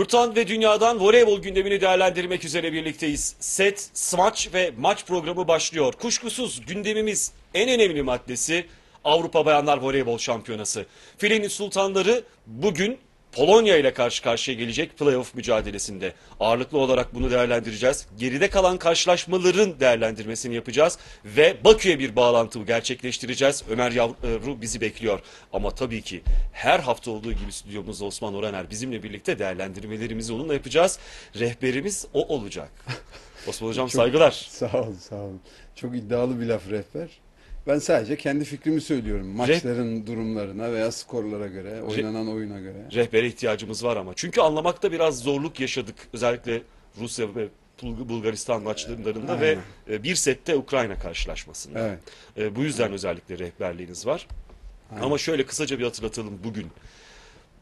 Yurttan ve dünyadan voleybol gündemini değerlendirmek üzere birlikteyiz. Set, smaç ve maç programı başlıyor. Kuşkusuz gündemimiz en önemli maddesi Avrupa Bayanlar Voleybol Şampiyonası. Filenin Sultanları bugün Polonya ile karşı karşıya gelecek playoff mücadelesinde. Ağırlıklı olarak bunu değerlendireceğiz. Geride kalan karşılaşmaların değerlendirmesini yapacağız ve Bakü'ye bir bağlantı gerçekleştireceğiz. Ömer Yavru bizi bekliyor. Ama tabii ki her hafta olduğu gibi stüdyomuzda Osman Oraner bizimle birlikte değerlendirmelerimizi onunla yapacağız. Rehberimiz o olacak. Osman Hocam saygılar. Sağ olun, sağ olun. Çok iddialı bir laf rehber. Ben sadece kendi fikrimi söylüyorum. Maçların durumlarına veya skorlara göre, oynanan oyuna göre. Rehbere ihtiyacımız var ama. Çünkü anlamakta biraz zorluk yaşadık. Özellikle Rusya ve Bul- Bulgaristan maçlarında ve Aynen. e, bir sette Ukrayna karşılaşmasında. Evet. E, Bu yüzden özellikle rehberliğiniz var. Aynen. Ama şöyle kısaca bir hatırlatalım bugün.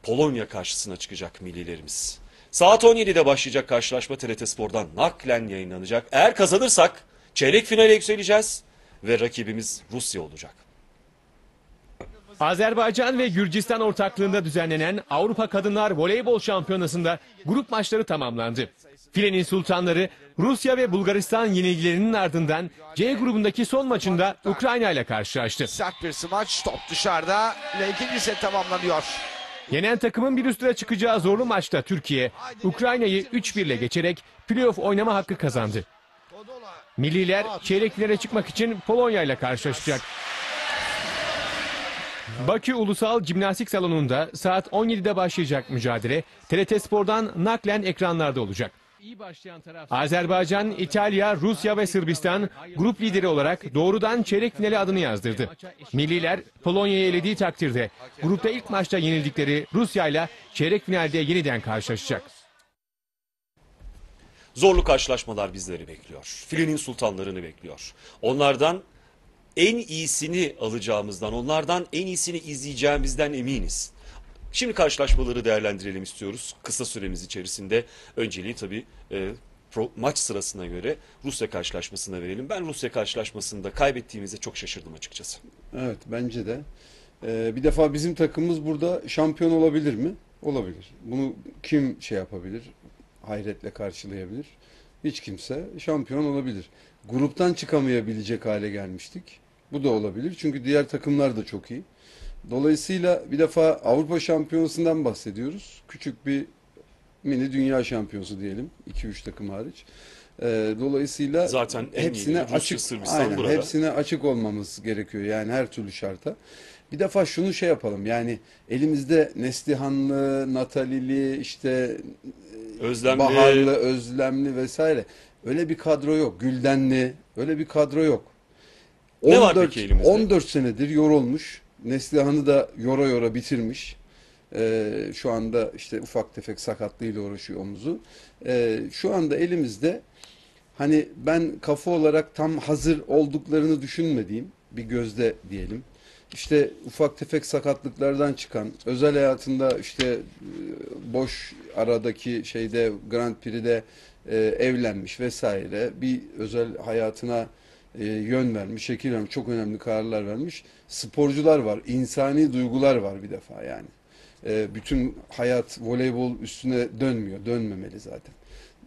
Polonya karşısına çıkacak millilerimiz. Saat 17'de başlayacak karşılaşma TRT Spor'dan naklen yayınlanacak. Eğer kazanırsak çeyrek finale yükseleceğiz ve rakibimiz Rusya olacak. Azerbaycan ve Gürcistan ortaklığında düzenlenen Avrupa Kadınlar Voleybol Şampiyonası'nda grup maçları tamamlandı. Filenin sultanları Rusya ve Bulgaristan yenilgilerinin ardından C grubundaki son maçında Ukrayna ile karşılaştı. Sert bir smaç top dışarıda ve ikinci set tamamlanıyor. Yenen takımın bir üstüne çıkacağı zorlu maçta Türkiye, Ukrayna'yı 3-1 ile geçerek playoff oynama hakkı kazandı. Milliler çeyrek finale çıkmak için Polonya ile karşılaşacak. Bakü Ulusal Jimnastik Salonu'nda saat 17'de başlayacak mücadele TRT Spor'dan naklen ekranlarda olacak. Azerbaycan, İtalya, Rusya ve Sırbistan grup lideri olarak doğrudan çeyrek finale adını yazdırdı. Milliler Polonya'yı elediği takdirde grupta ilk maçta yenildikleri Rusya ile çeyrek finalde yeniden karşılaşacak. Zorlu karşılaşmalar bizleri bekliyor. Filenin sultanlarını bekliyor. Onlardan en iyisini alacağımızdan, onlardan en iyisini izleyeceğimizden eminiz. Şimdi karşılaşmaları değerlendirelim istiyoruz. Kısa süremiz içerisinde önceliği tabii e, pro- maç sırasına göre Rusya karşılaşmasına verelim. Ben Rusya karşılaşmasında kaybettiğimize çok şaşırdım açıkçası. Evet, bence de. Ee, bir defa bizim takımımız burada şampiyon olabilir mi? Olabilir. Bunu kim şey yapabilir? Hayretle karşılayabilir? Hiç kimse şampiyon olabilir. Gruptan çıkamayabilecek hale gelmiştik. Bu da olabilir. Çünkü diğer takımlar da çok iyi. Dolayısıyla bir defa Avrupa Şampiyonası'ndan bahsediyoruz. Küçük bir mini dünya şampiyonası diyelim. 2-3 takım hariç. Ee, dolayısıyla Zaten en hepsine iyi açık Sırbistan aynen, burada. hepsine açık olmamız gerekiyor yani her türlü şarta. Bir defa şunu şey yapalım yani elimizde Neslihanlı, Natalili, işte Özlemli, Baharlı, Özlemli vesaire öyle bir kadro yok. Güldenli öyle bir kadro yok. Ne var peki elimizde? 14 senedir yorulmuş. Neslihan'ı da yora yora bitirmiş. Ee, şu anda işte ufak tefek sakatlığıyla uğraşıyor omuzu. Ee, şu anda elimizde hani ben kafa olarak tam hazır olduklarını düşünmediğim bir gözde diyelim. İşte ufak tefek sakatlıklardan çıkan, özel hayatında işte e, boş aradaki şeyde Grand Prix'de e, evlenmiş vesaire bir özel hayatına e, yön vermiş, şekil vermiş, çok önemli kararlar vermiş. Sporcular var, insani duygular var bir defa yani. E, bütün hayat voleybol üstüne dönmüyor, dönmemeli zaten.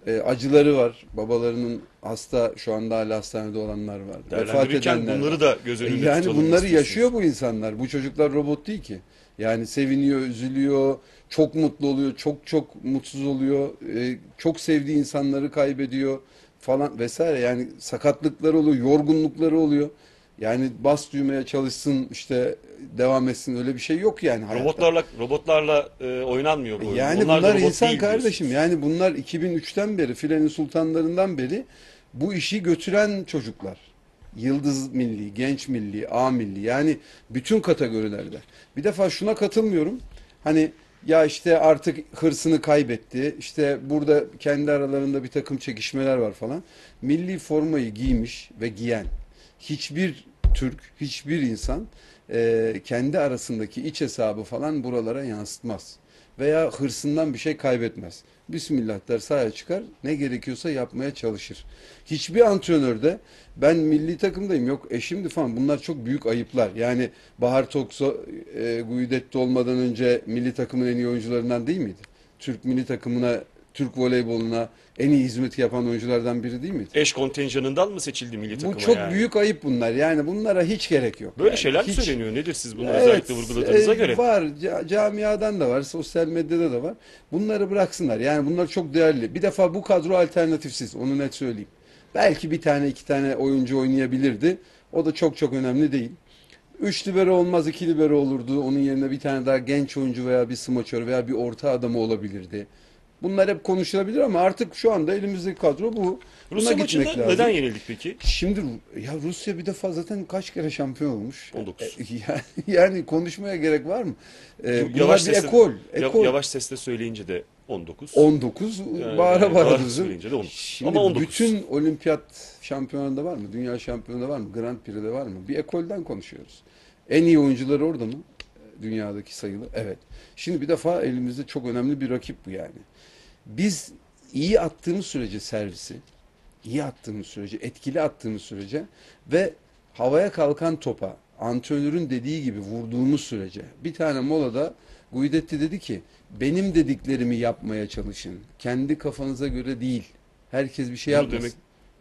E, acıları var, babalarının hasta, şu anda hala hastanede olanlar var. Vefat edenler bunları da göz önünde Yani tutalım bunları yaşıyor bu insanlar. Bu çocuklar robot değil ki. Yani seviniyor, üzülüyor, çok mutlu oluyor, çok çok mutsuz oluyor, e, çok sevdiği insanları kaybediyor falan vesaire. Yani sakatlıkları oluyor, yorgunlukları oluyor. Yani bas düğmeye çalışsın işte devam etsin öyle bir şey yok yani hayatta. Robotlarla robotlarla e, oynanmıyor bu. oyun. Yani bunlar robot insan değil kardeşim. Yani bunlar 2003'ten beri filenin sultanlarından beri bu işi götüren çocuklar. Yıldız milli, genç milli, A milli yani bütün kategorilerde. Bir defa şuna katılmıyorum. Hani ya işte artık hırsını kaybetti. İşte burada kendi aralarında bir takım çekişmeler var falan. Milli formayı giymiş ve giyen hiçbir Türk, hiçbir insan e, kendi arasındaki iç hesabı falan buralara yansıtmaz. Veya hırsından bir şey kaybetmez. Bismillah der sahaya çıkar ne gerekiyorsa yapmaya çalışır. Hiçbir antrenör de ben milli takımdayım yok eşimdi falan bunlar çok büyük ayıplar. Yani Bahar Tokso e, Guidetti olmadan önce milli takımın en iyi oyuncularından değil miydi? Türk milli takımına, Türk voleyboluna en iyi hizmeti yapan oyunculardan biri değil mi? Eş kontenjanından mı seçildi milli takıma Bu çok yani? büyük ayıp bunlar. Yani bunlara hiç gerek yok. Böyle Yani şeyler hiç- söyleniyor? Nedir siz bunu Evet, özellikle vurguladığınıza e, göre? Var. Ca- camiadan da var. Sosyal medyada da var. Bunları bıraksınlar. Yani bunlar çok değerli. Bir defa bu kadro alternatifsiz. Onu net söyleyeyim. Belki bir tane iki tane oyuncu oynayabilirdi. O da çok çok önemli değil. Üç libero olmaz iki libero olurdu. Onun yerine bir tane daha genç oyuncu veya bir smaçör veya bir orta adamı olabilirdi. Bunlar hep konuşulabilir ama artık şu anda elimizdeki kadro bu. Buna Rusya gitmek maçında lazım. neden yenildik peki? Şimdi ya Rusya bir defa zaten kaç kere şampiyon olmuş? 19. E, Yani, yani konuşmaya gerek var mı? Ee, bunlar Yavaş bir sesle- ekol. Ekol. Yavaş sesle söyleyince de 19. 19 Yani bağıra bağıra bağıra söyleyince de 19. Şimdi Ama 19. bütün olimpiyat şampiyonunda var mı? Dünya şampiyonunda var mı? Grand Prix'de var mı? Bir ekolden konuşuyoruz. En iyi oyuncular orada mı? Dünyadaki sayılı. Evet. Şimdi bir defa elimizde çok önemli bir rakip bu yani. Biz iyi attığımız sürece servisi, iyi attığımız sürece, etkili attığımız sürece ve havaya kalkan topa antrenörün dediği gibi vurduğumuz sürece bir tane molada Guidetti dedi ki benim dediklerimi yapmaya çalışın. Kendi kafanıza göre değil. Herkes bir şey yapmasın. demek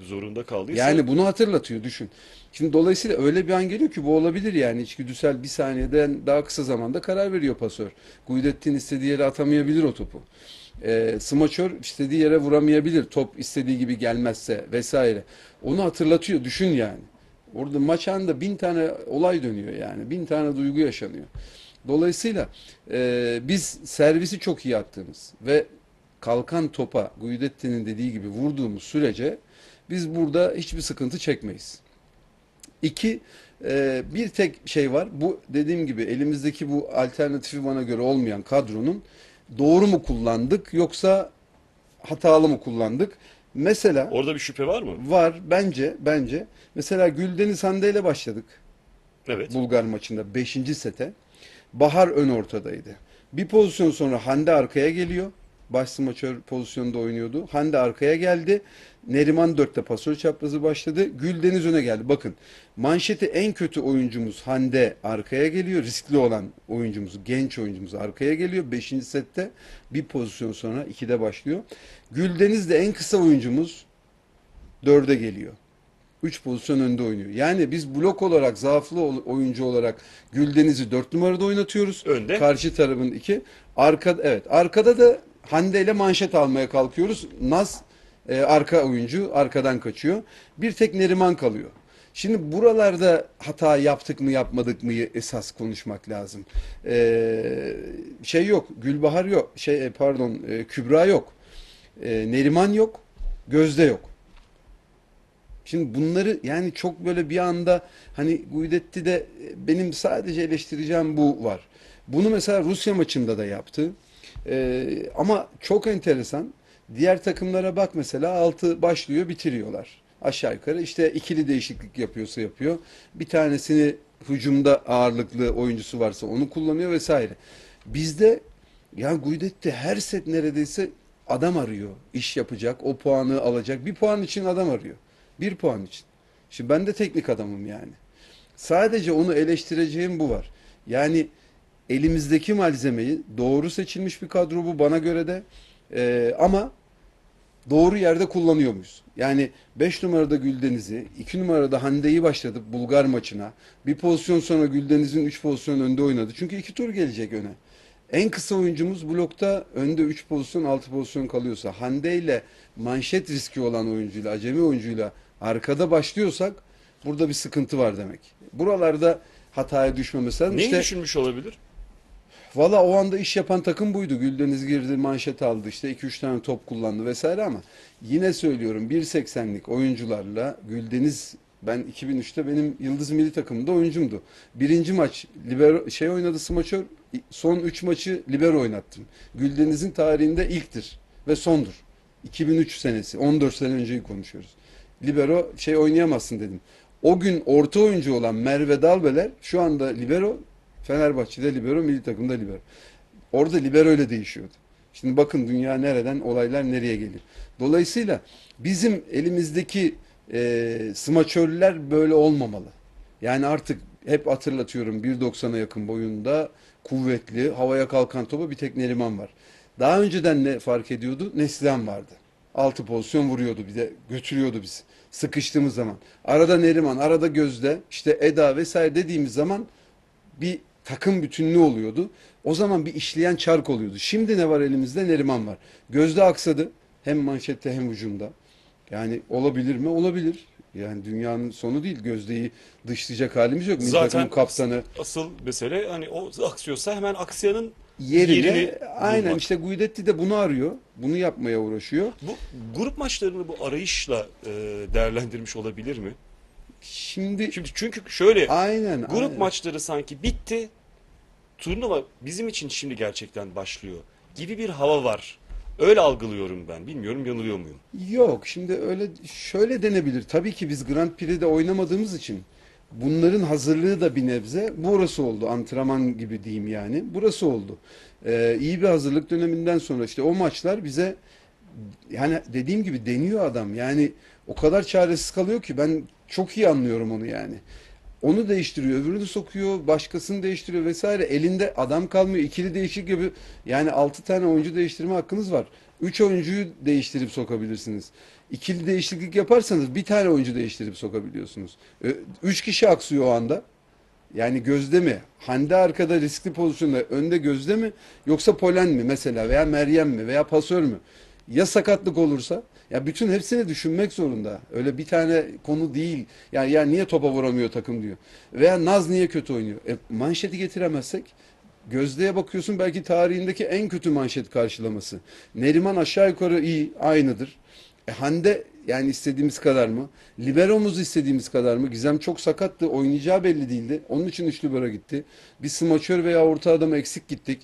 zorunda kaldıysa Yani bunu hatırlatıyor düşün. Şimdi dolayısıyla öyle bir an geliyor ki bu olabilir yani içgüdüsel bir saniyeden daha kısa zamanda karar veriyor pasör. Guidetti'nin istediği yere atamayabilir o topu. E, smaçör istediği yere vuramayabilir top istediği gibi gelmezse vesaire. Onu hatırlatıyor düşün yani. Orada maç anında bin tane olay dönüyor yani. Bin tane duygu yaşanıyor. Dolayısıyla e, biz servisi çok iyi attığımız ve kalkan topa Guidetti'nin dediği gibi vurduğumuz sürece biz burada hiçbir sıkıntı çekmeyiz. İki, e, bir tek şey var. Bu dediğim gibi elimizdeki bu alternatifi bana göre olmayan kadronun doğru mu kullandık yoksa hatalı mı kullandık? Mesela orada bir şüphe var mı? var bence bence. Mesela Güldeniz Hande ile başladık. Evet. Bulgar maçında 5. sete. Bahar ön ortadaydı. Bir pozisyon sonra Hande arkaya geliyor. Baş smaçör pozisyonda oynuyordu. Hande arkaya geldi. Neriman dörtte pasör çaprazı başladı. Güldeniz öne geldi. Bakın manşeti en kötü oyuncumuz Hande arkaya geliyor. Riskli olan oyuncumuz, genç oyuncumuz arkaya geliyor. 5. sette bir pozisyon sonra 2'de başlıyor. Güldeniz de en kısa oyuncumuz 4'e geliyor. 3 pozisyon önde oynuyor. Yani biz blok olarak zaaflı oyuncu olarak Güldeniz'i 4 numarada oynatıyoruz. Önde. Karşı tarafın 2. Arkada evet. Arkada da Hande ile manşet almaya kalkıyoruz. Naz e, arka oyuncu arkadan kaçıyor. Bir tek Neriman kalıyor. Şimdi buralarda hata yaptık mı yapmadık mı esas konuşmak lazım. Ee, şey yok, Gülbahar yok, şey e, pardon e, Kübra yok, E, Neriman yok, Gözde yok. Şimdi bunları yani çok böyle bir anda hani Guidetti de e, benim sadece eleştireceğim bu var. Bunu mesela Rusya maçında da yaptı. Ee, ama çok enteresan. Diğer takımlara bak mesela altı başlıyor bitiriyorlar. Aşağı yukarı işte ikili değişiklik yapıyorsa yapıyor. Bir tanesini hücumda ağırlıklı oyuncusu varsa onu kullanıyor vesaire. Bizde ya Guidetti her set neredeyse adam arıyor. iş yapacak, o puanı alacak. Bir puan için adam arıyor. Bir puan için. Şimdi ben de teknik adamım yani. Sadece onu eleştireceğim bu var. Yani elimizdeki malzemeyi doğru seçilmiş bir kadro bu bana göre de Ee, ama doğru yerde kullanıyor muyuz? Yani 5 numarada Güldeniz'i, 2 numarada Hande'yi başladık Bulgar maçına. Bir pozisyon sonra Güldeniz'in 3 pozisyon önde oynadı. Çünkü 2 tur gelecek öne. En kısa oyuncumuz blokta önde 3 pozisyon 6 pozisyon kalıyorsa Hande ile manşet riski olan oyuncuyla, acemi oyuncuyla arkada başlıyorsak burada bir sıkıntı var demek. Buralarda hataya düşmemesi lazım. Neyi İşte düşünmüş olabilir? Valla o anda iş yapan takım buydu. Güldeniz girdi, manşet aldı, işte 2-3 tane top kullandı vesaire ama yine söylüyorum 1.80'lik oyuncularla Güldeniz ben 2003'te benim Yıldız Milli Takımında oyuncumdu. Birinci maç libero şey oynadı smaçör. Son 3 maçı libero oynattım. Güldeniz'in tarihinde ilktir ve sondur. 2003 senesi. 14 sene önceyi konuşuyoruz. Libero şey oynayamazsın dedim. O gün orta oyuncu olan Merve Dalbeler şu anda libero Fenerbahçe'de libero, milli takımda libero. Orada libero ile değişiyordu. Şimdi bakın dünya nereden, olaylar nereye geliyor. Dolayısıyla bizim elimizdeki e, smaçörler böyle olmamalı. Yani artık hep hatırlatıyorum 1.90'a yakın boyunda kuvvetli, havaya kalkan topa bir tek Neriman var. Daha önceden ne fark ediyordu? Neslihan vardı. Altı pozisyon vuruyordu bir de götürüyordu bizi. Sıkıştığımız zaman. Arada Neriman, arada Gözde, işte Eda vesaire dediğimiz zaman bir takım bütünlüğü oluyordu. O zaman bir işleyen çark oluyordu. Şimdi ne var elimizde? Neriman var. Gözde aksadı. Hem manşette hem ucunda. Yani olabilir mi? Olabilir. Yani dünyanın sonu değil. Gözdeyi dışlayacak halimiz yok. Milli Zaten- takımın kaptanı Asıl mesele hani o aksıyorsa hemen aksiyanın yerine yerini aynen bulmak. işte Guidetti de bunu arıyor. Bunu yapmaya uğraşıyor. Bu grup maçlarını bu arayışla e, değerlendirmiş olabilir mi? Şimdi Şimdi çünkü şöyle aynen grup aynen. maçları sanki bitti. Turnuva bizim için şimdi gerçekten başlıyor gibi bir hava var. Öyle algılıyorum ben. Bilmiyorum yanılıyor muyum? Yok şimdi öyle şöyle denebilir. Tabii ki biz Grand Prix'de oynamadığımız için bunların hazırlığı da bir nebze burası oldu. Antrenman gibi diyeyim yani. Burası oldu. Ee, iyi bir hazırlık döneminden sonra işte o maçlar bize yani dediğim gibi deniyor adam. Yani o kadar çaresiz kalıyor ki ben çok iyi anlıyorum onu yani. Onu değiştiriyor, öbürünü sokuyor, başkasını değiştiriyor vesaire. Elinde adam kalmıyor. İkili değişik gibi yani 6 tane oyuncu değiştirme hakkınız var. 3 oyuncuyu değiştirip sokabilirsiniz. İkili değişiklik yaparsanız bir tane oyuncu değiştirip sokabiliyorsunuz. 3 kişi aksıyor o anda. Yani Gözde mi? Hande arkada riskli pozisyonda önde Gözde mi? Yoksa Polen mi mesela veya Meryem mi veya pasör mü? Ya sakatlık olursa? Ya bütün hepsini düşünmek zorunda. Öyle bir tane konu değil. Yani ya niye topa vuramıyor takım diyor. Veya Naz niye kötü oynuyor? E, manşeti getiremezsek Gözde'ye bakıyorsun belki tarihindeki en kötü manşet karşılaması. Neriman aşağı yukarı iyi, aynıdır. E, Hande yani istediğimiz kadar mı? Liberomuz istediğimiz kadar mı? Gizem çok sakattı. Oynayacağı belli değildi. Onun için üç libero gitti. Bir smaçör veya orta adam eksik gittik.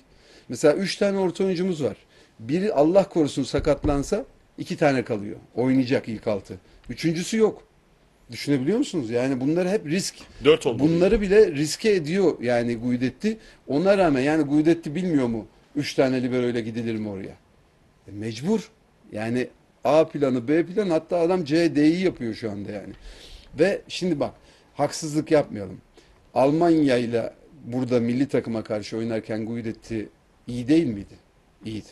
Mesela üç tane orta oyuncumuz var. Biri Allah korusun sakatlansa iki tane kalıyor. Oynayacak ilk altı. Üçüncüsü yok. Düşünebiliyor musunuz? Yani bunlar hep risk. Dört oldu. Bunları bile riske ediyor yani Guidetti. Ona rağmen yani Guidetti bilmiyor mu? Üç tane libero ile gidilir mi oraya? E, mecbur. Yani A planı, B planı hatta adam C, D'yi yapıyor şu anda yani. Ve şimdi bak haksızlık yapmayalım. Almanya ile burada milli takıma karşı oynarken Guidetti iyi değil miydi? İyiydi.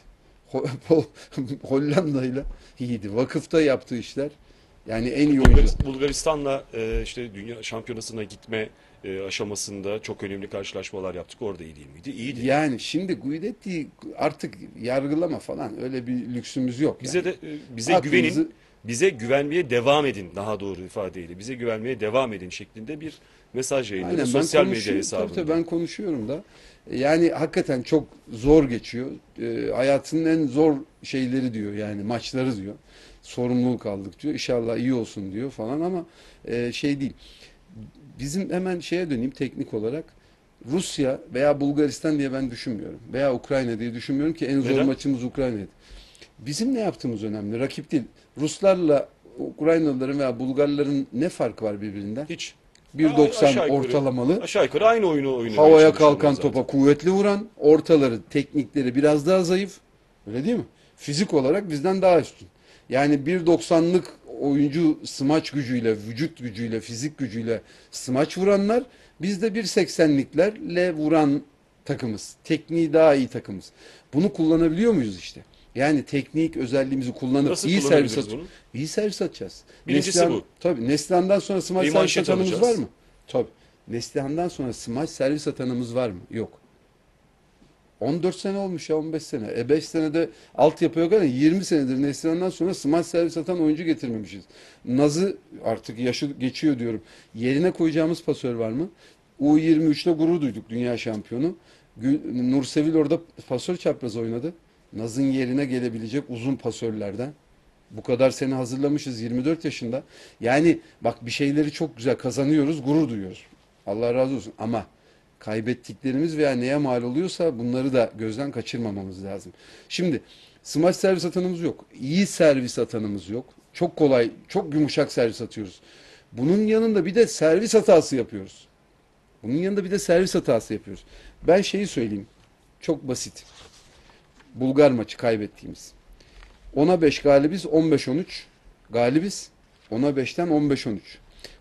Ho- Ho- Hollanda ile iyiydi. Vakıfta yaptığı işler yani en iyi oyuncu. Bulgaris- Bulgaristan'la e, işte dünya şampiyonasına gitme e, aşamasında çok önemli karşılaşmalar yaptık. Orada iyi değil miydi? İyiydi. Yani şimdi Guidetti artık yargılama falan öyle bir lüksümüz yok. Bize yani. de e, bize Aklımızı- güvenin, bize güvenmeye devam edin daha doğru ifadeyle. Bize güvenmeye devam edin şeklinde bir mesaj yayınladı Aynen, sosyal medya hesabında. Tabii tabii ben konuşuyorum da. Yani hakikaten çok zor geçiyor. Ee, hayatının en zor şeyleri diyor yani maçları diyor. Sorumluluk aldık diyor. İnşallah iyi olsun diyor falan ama e, şey değil. Bizim hemen şeye döneyim teknik olarak. Rusya veya Bulgaristan diye ben düşünmüyorum. Veya Ukrayna diye düşünmüyorum ki en zor Neden? maçımız Ukrayna'ydı. Bizim ne yaptığımız önemli. Rakip değil. Ruslarla Ukraynalıların veya Bulgarların ne farkı var birbirinden? Hiç. 1.90 Aşağı yukarı. ortalamalı. Aşağı yukarı aynı oyunu oynuyor. Havaya kalkan topa kuvvetli vuran, ortaları, teknikleri biraz daha zayıf. Öyle değil mi? Fizik olarak bizden daha üstün. Yani 1.90'lık oyuncu smaç gücüyle, vücut gücüyle, fizik gücüyle smaç vuranlar, biz de 1.80'liklerle vuran takımız. Tekniği daha iyi takımız. Bunu kullanabiliyor muyuz işte? Yani teknik özelliğimizi kullanıp Nasıl iyi servis at bunu? iyi servis atacağız. Birincisi bu. Tabii Neslihan'dan sonra smaç servis atanımız alacağız. var mı? Tabii. Neslihan'dan sonra smaç servis atanımız var mı? Yok. 14 sene olmuş ya 15 sene. E 5 senede altyapı yok ama 20 senedir Neslihan'dan sonra smaç servis atan oyuncu getirmemişiz. Naz'ı artık yaşı geçiyor diyorum. Yerine koyacağımız pasör var mı? U23'te gurur duyduk dünya şampiyonu. Nursevil orada pasör çapraz oynadı. Naz'ın yerine gelebilecek uzun pasörlerden. Bu kadar sene hazırlamışız 24 yaşında. Yani bak bir şeyleri çok güzel kazanıyoruz, gurur duyuyoruz. Allah razı olsun ama kaybettiklerimiz veya neye mal oluyorsa bunları da gözden kaçırmamamız lazım. Şimdi smaç servis atanımız yok. İyi servis atanımız yok. Çok kolay, çok yumuşak servis atıyoruz. Bunun yanında bir de servis hatası yapıyoruz. Bunun yanında bir de servis hatası yapıyoruz. Ben şeyi söyleyeyim. Çok basit. Bulgar maçı kaybettiğimiz. 10'a 5 galibiz, 15-13 galibiz. 10'a 5'ten 15-13.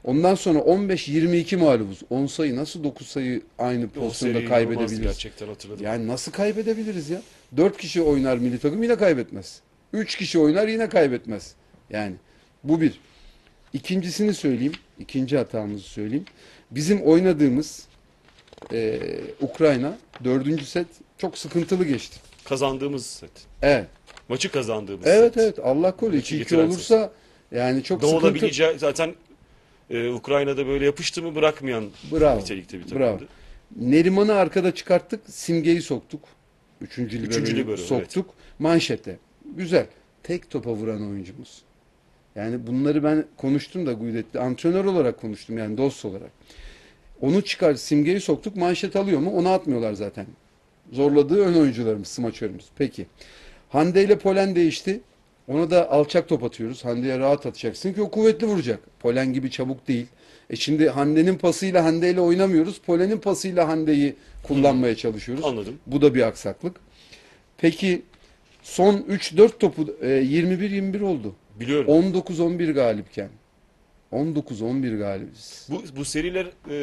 Ondan sonra 15-22 mağlubuz. 10 sayı nasıl 9 sayı aynı pozisyonda kaybedebiliriz? Gerçekten hatırladım. Yani nasıl kaybedebiliriz ya? 4 kişi oynar milli takım yine kaybetmez. 3 kişi oynar yine kaybetmez. Yani bu bir. İkincisini söyleyeyim. ikinci hatamızı söyleyeyim. Bizim oynadığımız e, Ukrayna dördüncü set çok sıkıntılı geçti. Kazandığımız set. Evet. Maçı kazandığımız Evet set. evet Allah korusun. İki 2-2 getiren olursa yani çok sıkıntı. olabileceği zaten e, Ukrayna'da böyle yapıştı mı bırakmayan Bravo. nitelikte bir Bravo. takımdı. Neriman'ı arkada çıkarttık. Simge'yi soktuk. Üçüncü liberoyu Üçüncü libero, soktuk. Manşete. Güzel. Tek topa vuran oyuncumuz. Yani bunları ben konuştum da Guydet'te. Antrenör olarak konuştum yani dost olarak. Onu çıkar simgeyi soktuk. Manşet alıyor mu? Onu atmıyorlar zaten. Zorladığı ön oyuncularımız, smaçörümüz. Peki. Hande ile Polen değişti. Ona da alçak top atıyoruz. Hande'ye rahat atacaksın ki o kuvvetli vuracak. Polen gibi çabuk değil. E şimdi Hande'nin pasıyla Hande ile oynamıyoruz. Polen'in pasıyla Hande'yi kullanmaya çalışıyoruz. Anladım. Bu da bir aksaklık. Peki son 3-4 topu e, 21-21 oldu. Biliyorum. 19-11 galipken. 19-11 galibiz. Bu, bu seriler e,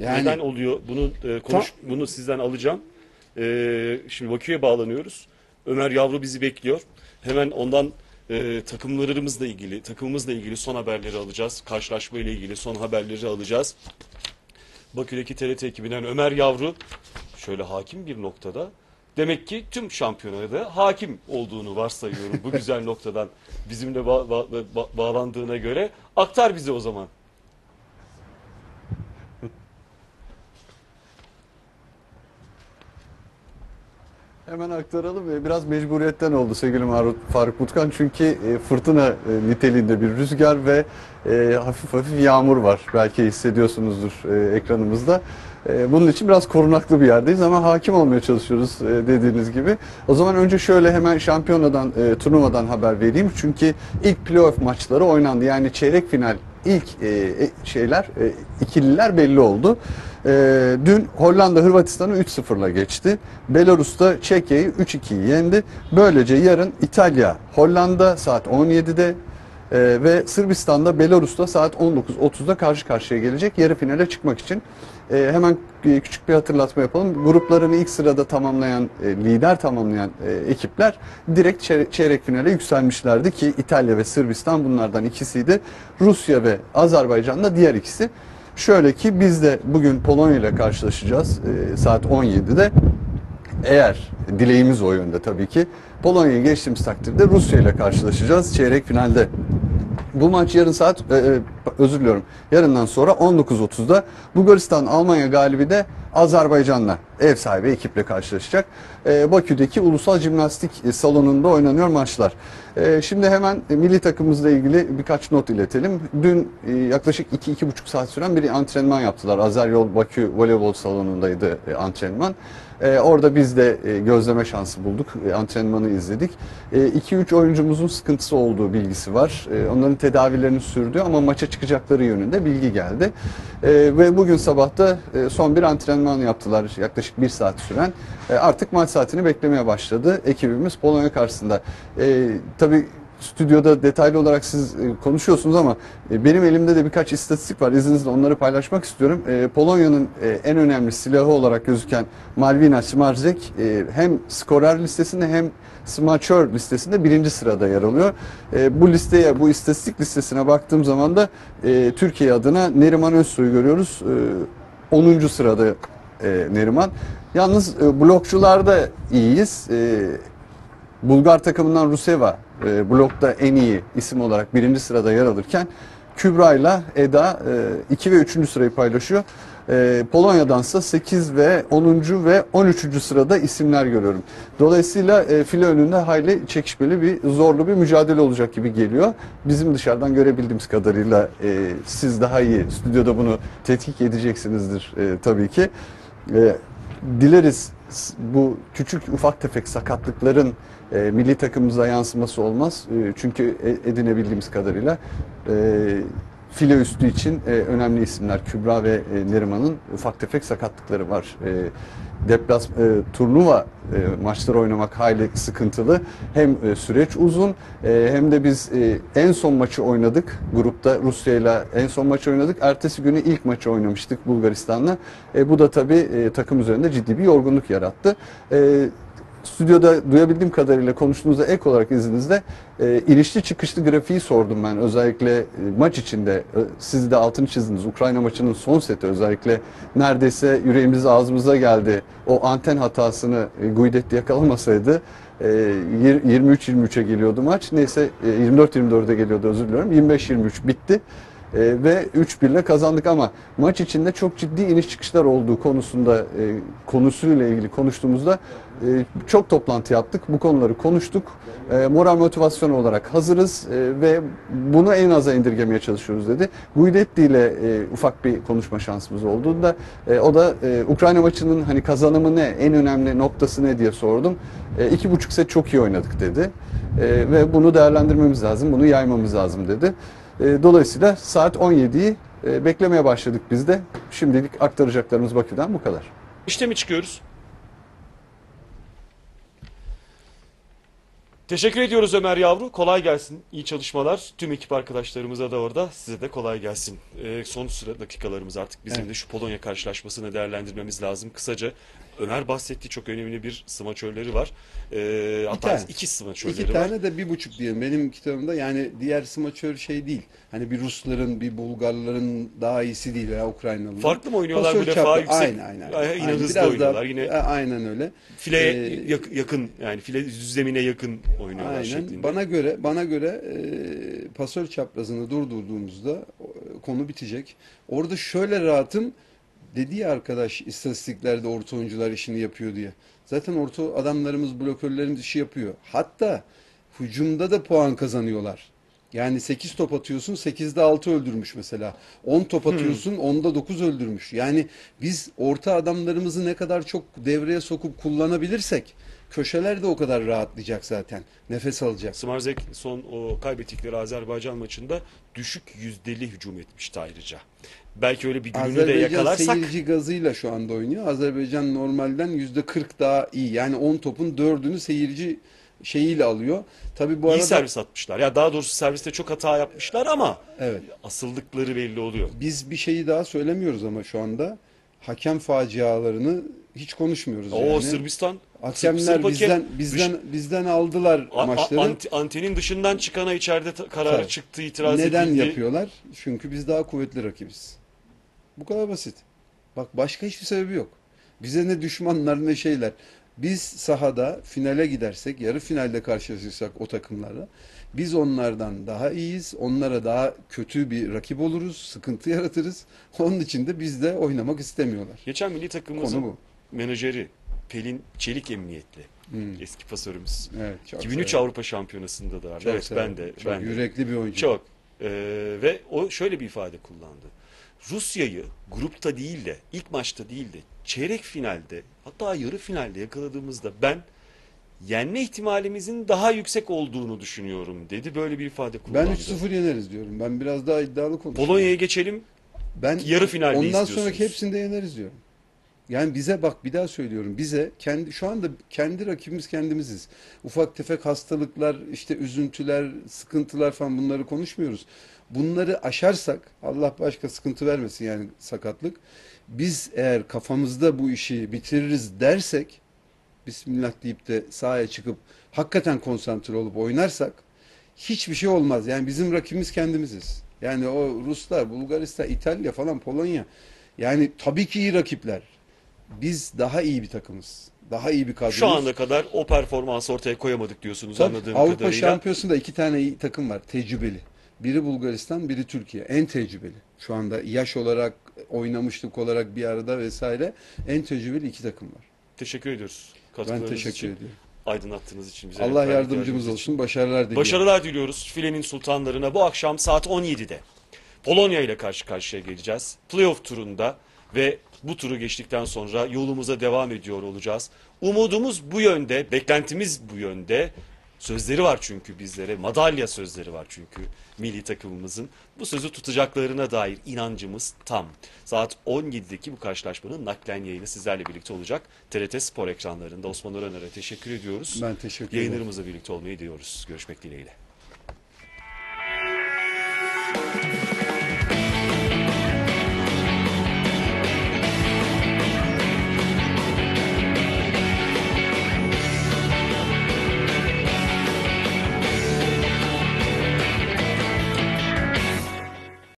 Yani- neden oluyor? Bunu e, konuş, bunu sizden alacağım. E, şimdi Bakü'ye bağlanıyoruz. Ömer Yavru bizi bekliyor. Hemen ondan e, takımlarımızla ilgili, takımımızla ilgili son haberleri alacağız. Karşılaşma ile ilgili son haberleri alacağız. Bakü'deki TRT ekibinden Ömer Yavru şöyle hakim bir noktada demek ki tüm şampiyonada hakim olduğunu varsayıyorum bu güzel noktadan bizimle ba- ba- ba- bağlandığına göre aktar bize o zaman. Hemen aktaralım. Ee, Biraz mecburiyetten oldu sevgili Faruk Mutkan. Çünkü e, fırtına e, niteliğinde bir rüzgar ve e, hafif hafif yağmur var. Belki hissediyorsunuzdur e, ekranımızda. E, Bunun için biraz korunaklı bir yerdeyiz ama hakim olmaya çalışıyoruz e, dediğiniz gibi. O zaman önce şöyle hemen şampiyonadan, e, turnuvadan haber vereyim. Çünkü ilk playoff maçları oynandı. Yani çeyrek final ilk e, e, şeyler, e, ikililer belli oldu. E, dün Hollanda Hırvatistan'ı 3-0'la geçti. Belarus'ta Çekya'yı 3-2'yi yendi. Böylece yarın İtalya, Hollanda saat 17'de e, ve Sırbistan'da Belarus'ta saat 19.30'da karşı karşıya gelecek yarı finale çıkmak için. E, hemen küçük bir hatırlatma yapalım. Gruplarını ilk sırada tamamlayan, e, lider tamamlayan e, ekipler direkt çeyre- çeyrek finale yükselmişlerdi ki İtalya ve Sırbistan bunlardan ikisiydi. Rusya ve Azerbaycan da diğer ikisi. Şöyle ki biz de bugün Polonya ile karşılaşacağız e, saat 17'de. Eğer dileğimiz o yönde tabii ki Polonya'yı geçtiğimiz takdirde Rusya ile karşılaşacağız çeyrek finalde. Bu maç yarın saat e, e, özür diliyorum. Yarından sonra 19.30'da Bulgaristan Almanya galibi de Azerbaycan'la ev sahibi ekiple karşılaşacak. E, Bakü'deki Ulusal Jimnastik Salonu'nda oynanıyor maçlar. E, şimdi hemen milli takımımızla ilgili birkaç not iletelim. Dün e, yaklaşık 2-2,5 saat süren bir antrenman yaptılar. Azeryol Bakü Voleybol Salonu'ndaydı e, antrenman. E, orada biz de e, gözleme şansı bulduk. E, antrenmanı izledik. 2-3 oyuncumuzun sıkıntısı olduğu bilgisi var. Onların tedavilerini sürdü ama maça çıkacakları yönünde bilgi geldi. Ve bugün sabah da e, son bir antrenman yaptılar. Yaklaşık bir saat süren. E, artık maç saatini beklemeye başladı. Ekibimiz Polonya karşısında. E, tabii stüdyoda detaylı olarak siz e, konuşuyorsunuz ama e, benim elimde de birkaç istatistik var. İzninizle onları paylaşmak istiyorum. E, Polonya'nın en önemli silahı olarak gözüken Malwina Smarzek hem skorer listesinde hem smaçör listesinde birinci sırada yer alıyor. Bu listeye, bu istatistik listesine baktığım zaman da Türkiye adına Neriman Özsoy'u görüyoruz. E, 10. sırada e, Neriman. Yalnız e, blokçularda iyiyiz. E, Bulgar takımından Ruseva e, blokta en iyi isim olarak birinci sırada yer alırken Kübra ile Eda 2 ve 3. sırayı paylaşıyor. E, Polonya'dansa 8 ve 10. ve 13. sırada isimler görüyorum. Dolayısıyla e, file önünde hayli çekişmeli bir zorlu bir mücadele olacak gibi geliyor. Bizim dışarıdan görebildiğimiz kadarıyla e, siz daha iyi stüdyoda bunu tetkik edeceksinizdir e, tabii ki. E, dileriz bu küçük ufak tefek sakatlıkların e, milli takımımıza yansıması olmaz. E, çünkü e- edinebildiğimiz kadarıyla e, file üstü için e, önemli isimler. Kübra ve e, Neriman'ın ufak tefek sakatlıkları var. E, deplas e, turnuva e, maçları oynamak hayli sıkıntılı. Hem e, süreç uzun e, hem de biz e, en son maçı oynadık. Grupta Rusya ile en son maçı oynadık. Ertesi günü ilk maçı oynamıştık Bulgaristan'la. E, bu da tabii e, takım üzerinde ciddi bir yorgunluk yarattı. E, stüdyoda duyabildiğim kadarıyla konuştuğunuzda ek olarak izninizle e, inişli çıkışlı grafiği sordum ben. Özellikle e, maç içinde e, siz de altını çizdiniz. Ukrayna maçının son seti özellikle. Neredeyse yüreğimiz ağzımıza geldi. O anten hatasını e, Guidetti yakalamasaydı e, yir- 23-23'e geliyordu maç. Neyse e, 24-24'e geliyordu özür diliyorum. 25-23 bitti. E, ve 3-1 ile kazandık ama maç içinde çok ciddi iniş çıkışlar olduğu konusunda e, konusuyla ilgili konuştuğumuzda e, çok toplantı yaptık. Bu konuları konuştuk. E, moral motivasyon olarak hazırız e, ve bunu en aza indirgemeye çalışıyoruz dedi. Guidetti ile e, ufak bir konuşma şansımız olduğunda e, o da e, Ukrayna maçının hani kazanımı ne, en önemli noktası ne diye sordum. E, iki buçuk set çok iyi oynadık dedi. E, ve bunu değerlendirmemiz lazım, bunu yaymamız lazım dedi. E, Dolayısıyla saat 17'yi e, beklemeye başladık biz de. Şimdilik aktaracaklarımız Bakü'den bu kadar. İşte mi çıkıyoruz? Teşekkür ediyoruz Ömer Yavru. Kolay gelsin. İyi çalışmalar. Tüm ekip arkadaşlarımıza da orada. Size de kolay gelsin. Ee, son süre dakikalarımız artık bizim Evet. de şu Polonya karşılaşmasını değerlendirmemiz lazım. Kısaca Ömer bahsetti çok önemli bir smaçörleri var. Ee, hatta tane. iki smaçörleri İki var. tane de bir buçuk diyelim. Benim kitabımda yani diğer smaçör şey değil. Hani bir Rusların, bir Bulgarların daha iyisi değil veya Ukraynalıların. Farklı mı oynuyorlar Pasör bu defa? çapı- Yüksek, Aynen aynen. Ay- yine Aynen. hızlı Biraz oynuyorlar. daha- Yine E, aynen öyle. fileye Ee, yak- yakın yani file düzlemine yakın oynuyorlar Aynen. şeklinde. Bana göre bana göre e, pasör çaprazını durdurduğumuzda e, konu bitecek. Orada şöyle rahatım dedi ya arkadaş istatistiklerde orta oyuncular işini yapıyor diye. Zaten orta adamlarımız, blokörlerimiz işi yapıyor. Hatta hücumda da puan kazanıyorlar. Yani 8 top atıyorsun 8'de 6 öldürmüş mesela. 10 top atıyorsun 10'da 9 öldürmüş. Yani biz orta adamlarımızı ne kadar çok devreye sokup kullanabilirsek köşeler de o kadar rahatlayacak zaten. Nefes alacak. Smarzek son o kaybettikleri Azerbaycan maçında düşük yüzdeli hücum etmişti ayrıca. Belki öyle bir gününü de Azerbaycan yakalarsak seyirci gazıyla şu anda oynuyor. Azerbaycan normalden %40 daha iyi. Yani 10 topun 4'ünü seyirci şeyiyle alıyor. Tabii bu iyi arada servis atmışlar. Ya daha doğrusu serviste çok hata yapmışlar ama evet. asıldıkları belli oluyor. Biz bir şeyi daha söylemiyoruz ama şu anda hakem facialarını hiç konuşmuyoruz O yani. Sırbistan Hakemler Sırp bizden bizden bizden aldılar A- maçları. ant- antenin dışından çıkana içeride kararı Tabii. çıktı, itiraz Neden edildi. yapıyorlar? Çünkü biz daha kuvvetli rakibiz. Bu kadar basit. Bak başka hiçbir sebebi yok. Bize ne düşmanlar ne şeyler. Biz sahada finale gidersek, yarı finalde karşılaşırsak o takımlarla biz onlardan daha iyiyiz. Onlara daha kötü bir rakip oluruz, sıkıntı yaratırız. Onun için de bizde oynamak istemiyorlar. Geçen milli takımımızın menajeri Pelin Çelik Emniyetli. Hmm. Eski pasörümüz. Evet, çok 2003 severim. Avrupa Şampiyonası'nda da vardı. Çok evet severim. ben de. Çok ben de. yürekli bir oyuncu. Çok. Ee, ve o şöyle bir ifade kullandı. Rusya'yı grupta değil de ilk maçta değil de çeyrek finalde hatta yarı finalde yakaladığımızda ben yenme ihtimalimizin daha yüksek olduğunu düşünüyorum dedi. Böyle bir ifade Ben kullandı. 3-0 yeneriz diyorum. Ben biraz daha iddialı konuşuyorum. Polonya'ya geçelim. Ben Yarı finalde Ondan sonraki hepsinde yeneriz diyorum. Yani bize bak bir daha söylüyorum. Bize kendi şu anda kendi rakibimiz kendimiziz. Ufak tefek hastalıklar, işte üzüntüler, sıkıntılar falan bunları konuşmuyoruz. Bunları aşarsak Allah başka sıkıntı vermesin yani sakatlık. Biz eğer kafamızda bu işi bitiririz dersek Bismillah deyip de sahaya çıkıp hakikaten konsantre olup oynarsak hiçbir şey olmaz. Yani bizim rakibimiz kendimiziz. Yani o Ruslar, Bulgaristan, İtalya falan Polonya yani tabii ki iyi rakipler. Biz daha iyi bir takımız. Daha iyi bir kadromuz. Şu ana kadar o performansı ortaya koyamadık diyorsunuz Tabii, anladığım Avrupa kadarıyla. Şampiyonası'nda iki tane iyi takım var. Tecrübeli. Biri Bulgaristan, biri Türkiye. En tecrübeli. Şu anda yaş olarak, oynamışlık olarak bir arada vesaire en tecrübeli iki takım var. Teşekkür ediyoruz. Ben teşekkür için, ediyorum. aydınlattığınız için bize. Allah yardımcımız verdiğiniz için. olsun. Başarılar diliyorum. Başarılar diliyoruz filenin sultanlarına. Bu akşam saat 17'de Polonya ile karşı karşıya geleceğiz. Playoff turunda ve bu turu geçtikten sonra yolumuza devam ediyor olacağız. Umudumuz bu yönde, beklentimiz bu yönde. Sözleri var çünkü bizlere. Madalya sözleri var çünkü milli takımımızın. Bu sözü tutacaklarına dair inancımız tam. Saat 17'deki bu karşılaşmanın naklen yayını sizlerle birlikte olacak. TRT Spor ekranlarında Osman Örener'e teşekkür ediyoruz. Ben teşekkür ederim. Yayınlarımızla birlikte olmayı diliyoruz. Görüşmek dileğiyle.